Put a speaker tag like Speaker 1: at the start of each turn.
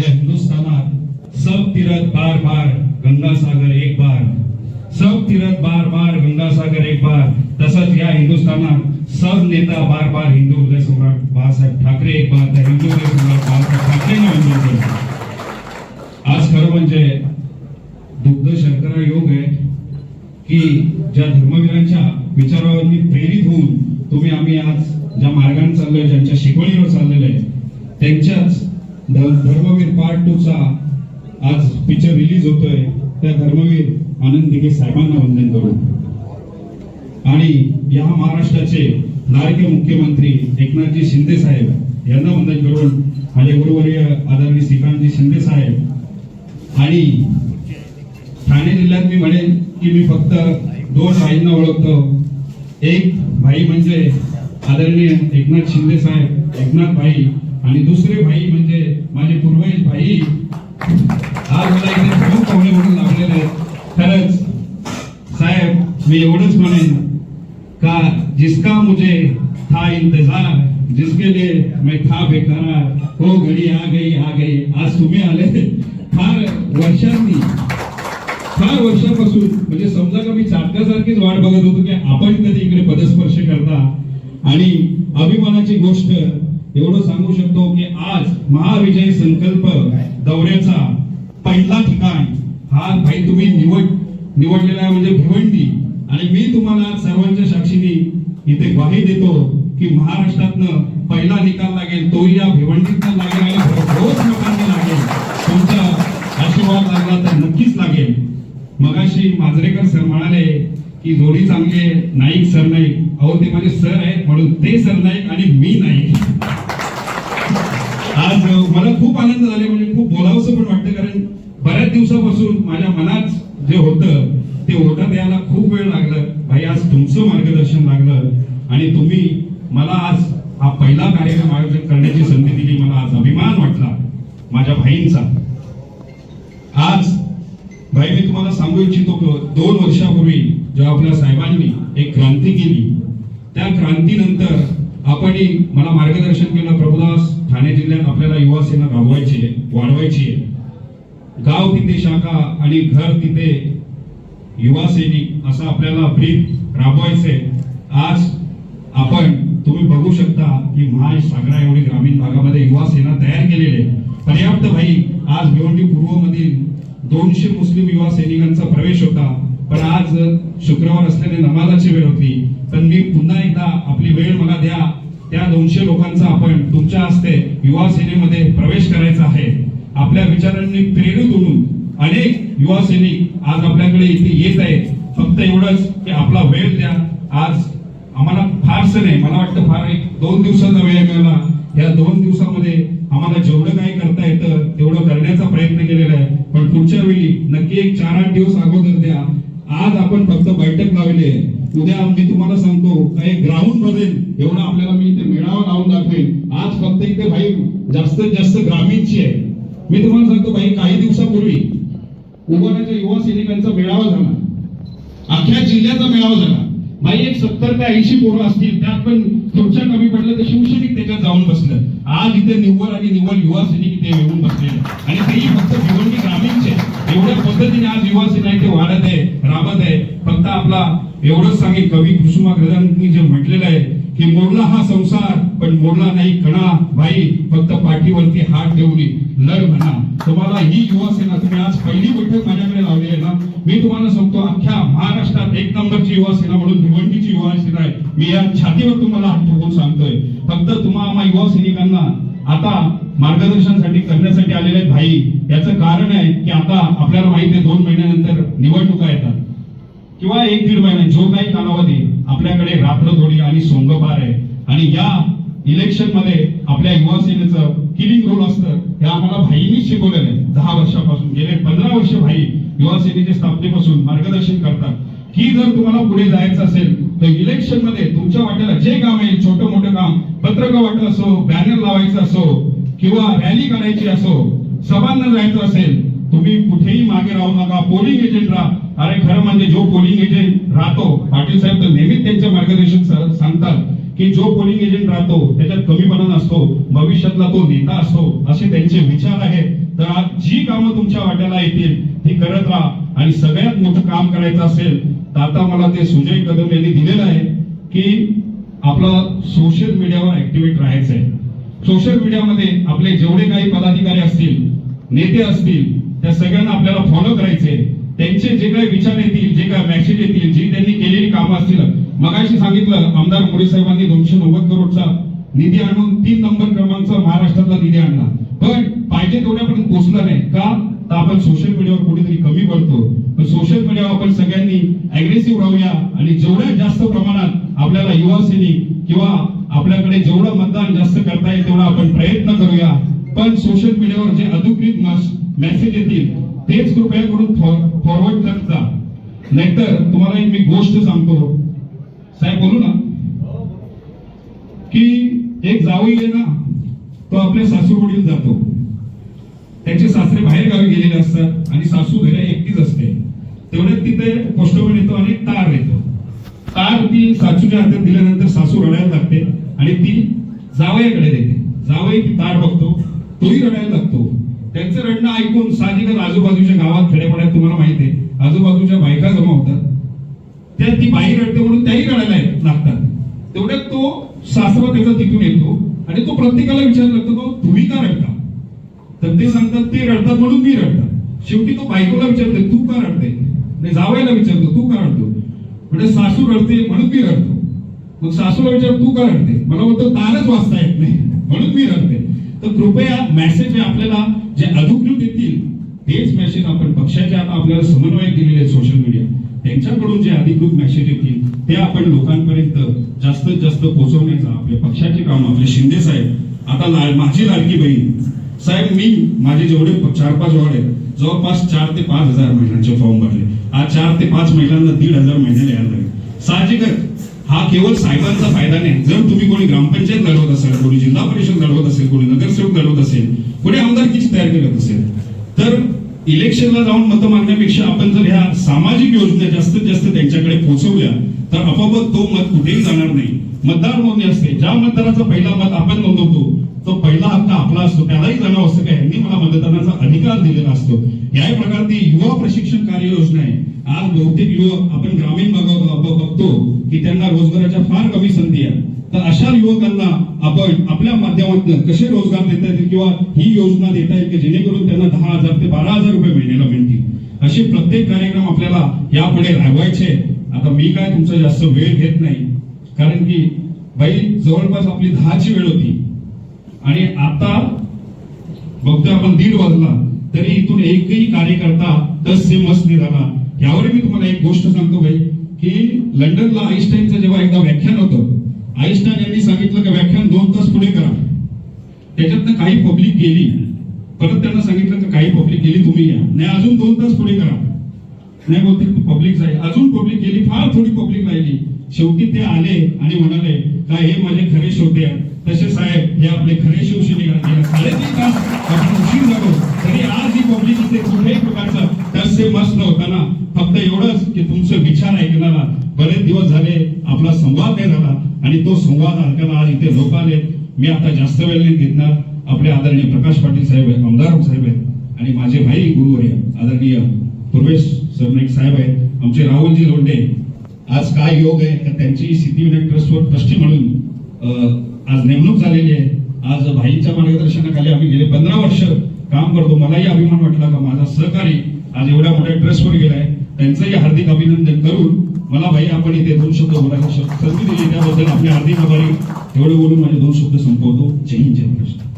Speaker 1: या हिंदुस्थानात सब तीरथ बार बार गंगासागर एक बार. सब तीरथ बार बार गंगासागर एक बार. तसंच या हिंदुस्थानात सब नेता बार बार हिंदू हृदय सम्राट बाळासाहेब ठाकरे एक बार तर हिंदू हृदय सम्राट बाळासाहेब ठाकरे वंदन करतो आज खरं म्हणजे दुग्ध शर्करा योग आहे की ज्या धर्मवीरांच्या विचारांनी प्रेरित होऊन तुम्ही आम्ही आज ज्या मार्गाने चाललोय ज्यांच्या शिकवणीवर चाललेलं आहे त्यांच्याच धर्मवीर पार्ट टू चा आज पिक्चर रिलीज होतोय. त्या धर्मवीर आनंद दिघे साहेबांना वंदन करू आणि या महाराष्ट्राचे लाडके मुख्यमंत्री एकनाथजी शिंदे साहेब यांना वंदन करून माझे गुरुवर्य आदरणीय श्रीकांतजी शिंदे साहेब आणि ठाणे जिल्ह्यात मी म्हणेन की मी फक्त दोन भाईंना ओळखतो. एक भाई म्हणजे आदरणीय एकनाथ शिंदे साहेब एकनाथ भाई आणि दुसरे भाई म्हणजे माझे पूर्वज भाई. आज मला इथे प्रमुख पाहुणे म्हणून लाभलेले आहेत. खरंच साहेब मी एवढंच म्हणेन का जिसका मुझे था इंतजार जिसके लिए मैं था बेकरार हो घडी आ गई आ गई. आज तुम्ही आले. फार वर्षांनी फार वर्षापासून म्हणजे समजा का मी चाटकासारखीच वाट बघत होतो की आपण कधी इकडे पदस्पर्श करता. आणि अभिमानाची गोष्ट एवढं सांगू शकतो की आज महाविजय संकल्प दौऱ्याचा पहिला ठिकाण हा भाई तुम्ही निवड निवडलेला आहे म्हणजे भिवंडी. आणि मी तुम्हाला सर्वांच्या साक्षीने इथे ग्वाही देतो की महाराष्ट्रातनं पहिला निकाल लागेल तो या भिवंडीतनं लागेल आणि भरघोस लोकांनी लागेल. तुमचा आशीर्वाद लागला तर नक्कीच लागेल. मगाशी मांजरेकर सर म्हणाले की जोडी चांगली आहे नाईक सर नाईक. अहो ते माझे सर आहेत म्हणून ते सर नाईक आणि मी नाईक. आज मला खूप आनंद झाले म्हणजे खूप बोलावंसं पण वाटतं कारण बऱ्याच दिवसापासून माझ्या मनात जे होतं ते ओढत यायला खूप वेळ लागलं. भाई आज तुमचं मार्गदर्शन लागलं आणि तुम्ही मला आज हा पहिला कार्यक्रम आयोजन करण्याची संधी दिली. मला आज अभिमान वाटला माझ्या भाईंचा. आज भाई मी तुम्हाला सांगू इच्छितो दोन वर्षापूर्वी जेव्हा आपल्या साहेबांनी एक क्रांती केली त्या क्रांतीनंतर आपण मला मार्गदर्शन केलं प्रभुदास ठाणे जिल्ह्यात आपल्याला युवा सेना राबवायची आहे वाढवायची आहे. गाव तिथे शाखा आणि घर तिथे युवा सैनिक असं आपल्याला ब्रीद राबवायचंय. आज आपण तुम्ही बघू शकता की महासागरा एवढी ग्रामीण भागामध्ये युवा सेना तयार केलेली आहे. पर्याप्त भाई आज भिवंडी पूर्व मधील दोनशे मुस्लिम युवा सैनिकांचा प्रवेश होता. पण आज शुक्रवार असल्याने नमाजाची वेळ होती पण मी पुन्हा एकदा आपली वेळ मला द्या. त्या दोनशे लोकांचा आपण तुमच्या हस्ते युवा सेनेमध्ये प्रवेश करायचा आहे. आपल्या विचारांनी प्रेरित होऊन अनेक युवा सैनिक आज आपल्याकडे इथे येत आहेत. फक्त एवढंच की आपला वेळ द्या. आज आम्हाला फारसं नाही मला वाटतं फार एक दोन दिवसाचा वेळ मिळाला. या दोन दिवसामध्ये आम्हाला जेवढं काही करता येतं तेवढं करण्याचा प्रयत्न केलेला आहे. पण पुढच्या वेळी नक्की एक चार आठ दिवस अगोदर द्या. आज आपण फक्त बैठक लावले उद्या मी तुम्हाला सांगतो काही ग्राउंड बनेल एवढा आपल्याला मी इथे मेळावा लावून दाखवेल आज फक्त इथे भाई जास्तीत जास्त ग्रामीणची आहे. मी तुम्हाला सांगतो भाई काही दिवसापूर्वी उभाराच्या युवा सैनिकांचा मेळावा झाला. अख्ख्या जिल्ह्याचा मेळावा झाला. भाई एक सत्तर ते ऐंशी पोरं असतील त्यात पण तुमच्या कमी पडलं तर शिवसैनिक त्याच्यात जाऊन बसलं. आज इथे निव्वळ आणि निव्वळ युवा सैनिक इथे येऊन बसलेले. आणि तेही फक्त भिवंडी ग्रामीणचे. एवढ्या पद्धतीने आज युवा सेना इथे वाढत आहे राबत आहे फक्त आपला एवढंच सांगेल कवी कुसुमाग्रजांनी जे म्हटलेलं आहे की मोडला हा संसार पण मोडला नाही कणा बाई फक्त पाठीवरती हात ठेवली लढ म्हणा. तुम्हाला ही युवा सेना तुम्ही आज पहिली बैठक माझ्याकडे लावली आहे ना मी तुम्हाला सांगतो अख्ख्या महाराष्ट्रात एक नंबरची युवा सेना म्हणून भिवंडीची युवा सेना आहे. मी या छातीवर तुम्हाला हात ठेवून सांगतोय. फक्त तुम्हा आम्हा युवा सैनिकांना आता मार्गदर्शनासाठी करण्यासाठी आलेले आहेत भाई. याचं कारण आहे की आता आपल्याला माहिती आहे दोन एक दीड महिना जो काही कालावधी आपल्याकडे रात्र आणि सोंगपार आहे आणि या इलेक्शनमध्ये आपल्या युवा सेनेचं किलिंग रोल असतं हे आम्हाला भाईनी शिकवलेलं आहे. दहा वर्षापासून गेले पंधरा वर्ष भाई युवा सेनेच्या स्थापनेपासून मार्गदर्शन करतात. की जर तुम्हाला पुढे जायचं असेल तर इलेक्शनमध्ये तुमच्या वाट्याला जे काम आहे छोटं मोठं काम पत्रक वाटलं असो बॅनर लावायचं असो किंवा रॅली करायची असो सभांना जायचं असेल तुम्ही कुठेही मागे राहू नका. पोलिंग एजंट राहा. अरे खरं म्हणजे जो पोलिंग एजंट राहतो पाटील साहेब तर नेहमीच त्यांचे मार्गदर्शन सांगतात की जो पोलिंग एजंट राहतो त्याच्यात कमीपणा नसतो भविष्यातला तो नेता असतो असे त्यांचे विचार आहेत. तर जी कामं तुमच्या वाट्याला येतील ती करत राहा. आणि सगळ्यात मोठं काम करायचं असेल तर आता मला ते सुजय कदम यांनी दिलेलं आहे की आपलं सोशल मीडियावर ऍक्टिव्हेट राहायचं आहे सोशल मीडियामध्ये आपले जेवढे काही पदाधिकारी असतील नेते असतील त्या सगळ्यांना आपल्याला फॉलो करायचे त्यांचे जे काही विचार येतील जे काही मेसेज येतील जी त्यांनी केलेली कामं असतील. मगाशी सांगितलं आमदार मोदी साहेबांनी दोनशे नव्वद करोडचा निधी आणून तीन नंबर क्रमांकचा महाराष्ट्रातला निधी आणला. पण पाहिजे तेवढ्यापर्यंत पोहोचला नाही. का? तर आपण सोशल मीडियावर कुठेतरी कमी पडतो. पण सोशल मीडियावर आपण सगळ्यांनी अग्रेसिव्ह राहूया आणि जेवढ्या जास्त प्रमाणात आपल्याला युवा सैनिक किंवा आपल्याकडे जेवढं मतदान जास्त करता येईल तेवढा आपण प्रयत्न करूया. पण सोशल मीडियावर जे अधिकृत मेसेज येतील. तेच कृपया करून फॉरवर्ड करत जा. नाहीतर तुम्हाला एक मी गोष्ट सांगतो. साहेब बोलू ना. की एक जावई आहे ना तो आपल्या सासूरवडील जातो. त्याचे सासरे बाहेर गावी गेलेले असतात आणि सासू घरी एकटीच असते. तेवढ्यात तिथे पोस्टमन येतो आणि तार येतो तार ती सासूच्या हातात दिल्यानंतर सासू रडायला लागते आणि ती जावयाकडे देते जावई ती तार बघतो तोही रडायला लागतो. त्यांचं रडणं ऐकून साहजिकच आजूबाजूच्या गावात खेड्यापाड्यात तुम्हाला माहिती आहे. आजूबाजूच्या बायका जमा होतात. त्या ती बाई रडते म्हणून त्याही रडायला लागतात. तेवढ्यात तो सासरा त्याचा तिथून येतो आणि तो प्रत्येकाला विचारला लागतो तो तुम्ही का रडता? तर ते सांगतात ते रडतात म्हणून मी रडतात शेवटी तो बायकोला विचारते तू का रडते? नाही जावयाला विचारतो तू का रडतो? म्हणजे सासू रडते म्हणून मी रडतो. मग सासूला विचार तू का रडते? मला म्हणतो तारच वाचता येत नाही. म्हणून मी रडते. तर कृपया मेसेज आपल्याला जे अधिकृत येतील तेच मेसेज आपण पक्षाचे आता आपल्याला समन्वय केलेले सोशल मीडिया त्यांच्याकडून जे अधिकृत मेसेज येतील ते आपण लोकांपर्यंत जास्तीत जास्त पोहोचवण्याचा आपल्या पक्षाचे काम आपले शिंदे साहेब आता ला- माझी लाडकी बहीण. साहेब मी माझे जेवढे चार पाच वॉर्ड आहेत जवळपास चार ते पाच हजार महिलांचे फॉर्म भरले. आज चार ते पाच महिलांना दीड हजार महिन्याला यायला लागले. साहजिकच हा केवळ साहेबांचा फायदा नाही. जर तुम्ही कोणी ग्रामपंचायत लढवत असाल कोणी जिल्हा परिषद लढवत असेल कोणी नगरसेवक लढवत असेल कोणी आमदार तयार करत असेल तर इलेक्शनला जाऊन मतं मागण्यापेक्षा आपण जर ह्या सामाजिक योजना जास्तीत जास्त त्यांच्याकडे पोहोचवल्या तर आपोआप तो मत कुठेही जाणार नाही. मतदार नोंदणी असते. ज्या मतदाराचा पहिला मत आपण नोंदवतो तो पहिला हक्क आपला असतो. त्यालाही जाणव असतं का? यांनी मला मतदानाचा अधिकार दिलेला असतो. याही प्रकारची युवा प्रशिक्षण कार्य योजना आहे. आज बहुतेक युवक आपण ग्रामीण भागात बघतो की त्यांना रोजगाराच्या फार कमी संधी आहे. अशा युवकांना आपण आपल्या माध्यमातून कसे रोजगार देता येतील किंवा ही योजना देता येईल की जेणेकरून त्यांना दहा हजार ते बारा हजार रुपये महिन्याला मिळतील? असे प्रत्येक कार्यक्रम आपल्याला यापुढे राबवायचे आता मी काय तुमचा जास्त वेळ घेत नाही. कारण की बाई जवळपास आपली दहाची वेळ होती. आणि आता बघतोय आपण दीड वाजला तरी इथून एकही कार्यकर्ता दस से मस्त निघाला. यावर मी तुम्हाला एक गोष्ट सांगतो भाई की लंडनला आईन्स्टाईनचं जेव्हा एकदा व्याख्यान होतं आईन्स्टाईन यांनी सांगितलं की व्याख्यान दोन तास पुढे करा. त्याच्यातनं काही पब्लिक गेली. परत त्यांना सांगितलं की काही पब्लिक गेली तुम्ही या. नाही अजून दोन तास पुढे करा. नाही बोलते पब्लिक जाईल अजून पब्लिक गेली फार थोडी पब्लिक राहिली. शेवटी ते आले आणि म्हणाले का हे माझे खरे श्रोते आहेत? तसे साहेब हे आपले खरे शिवसैनिक आहेत. साडेतीन तास आपण उशीर झालो. तरी आज ही पब्लिक इथे कुठल्याही प्रकारचा मस्त नव्हताना फक्त एवढंच की तुमचे विचार ऐकणारा बरेच दिवस झाले आणि तो संवाद ऐकायला आज इथे लोक आले मी आता जास्त वेळ नाही घेतणार. आपले आदरणीय प्रकाश पाटील साहेब आहेत आमदार साहेब आहेत आणि माझे भाई गुरुवर्य आदरणीय पूर्वेश सरनाईक साहेब आहेत आमचे राहुलजी लोंढे. आज काय योग आहे? तर त्यांची सिद्धिविनायक ट्रस्टवर ट्रस्टी म्हणून आज नेमणूक झालेली आहे. आज भाईंच्या मार्गदर्शनाखाली आम्ही गेले पंधरा वर्ष काम करतो. मलाही अभिमान वाटला का? माझा सहकारी आज एवढ्या मोठ्या ट्रस्टवर गेलाय. त्यांचंही हार्दिक अभिनंदन करून मला भाई आपण इथे दोन शब्द बोलायला संधी दिली. त्याबद्दल आपले हार्दिक आभारी. एवढे बोलून माझे दोन शब्द संपवतो. जय हिंद जय महाराष्ट्र.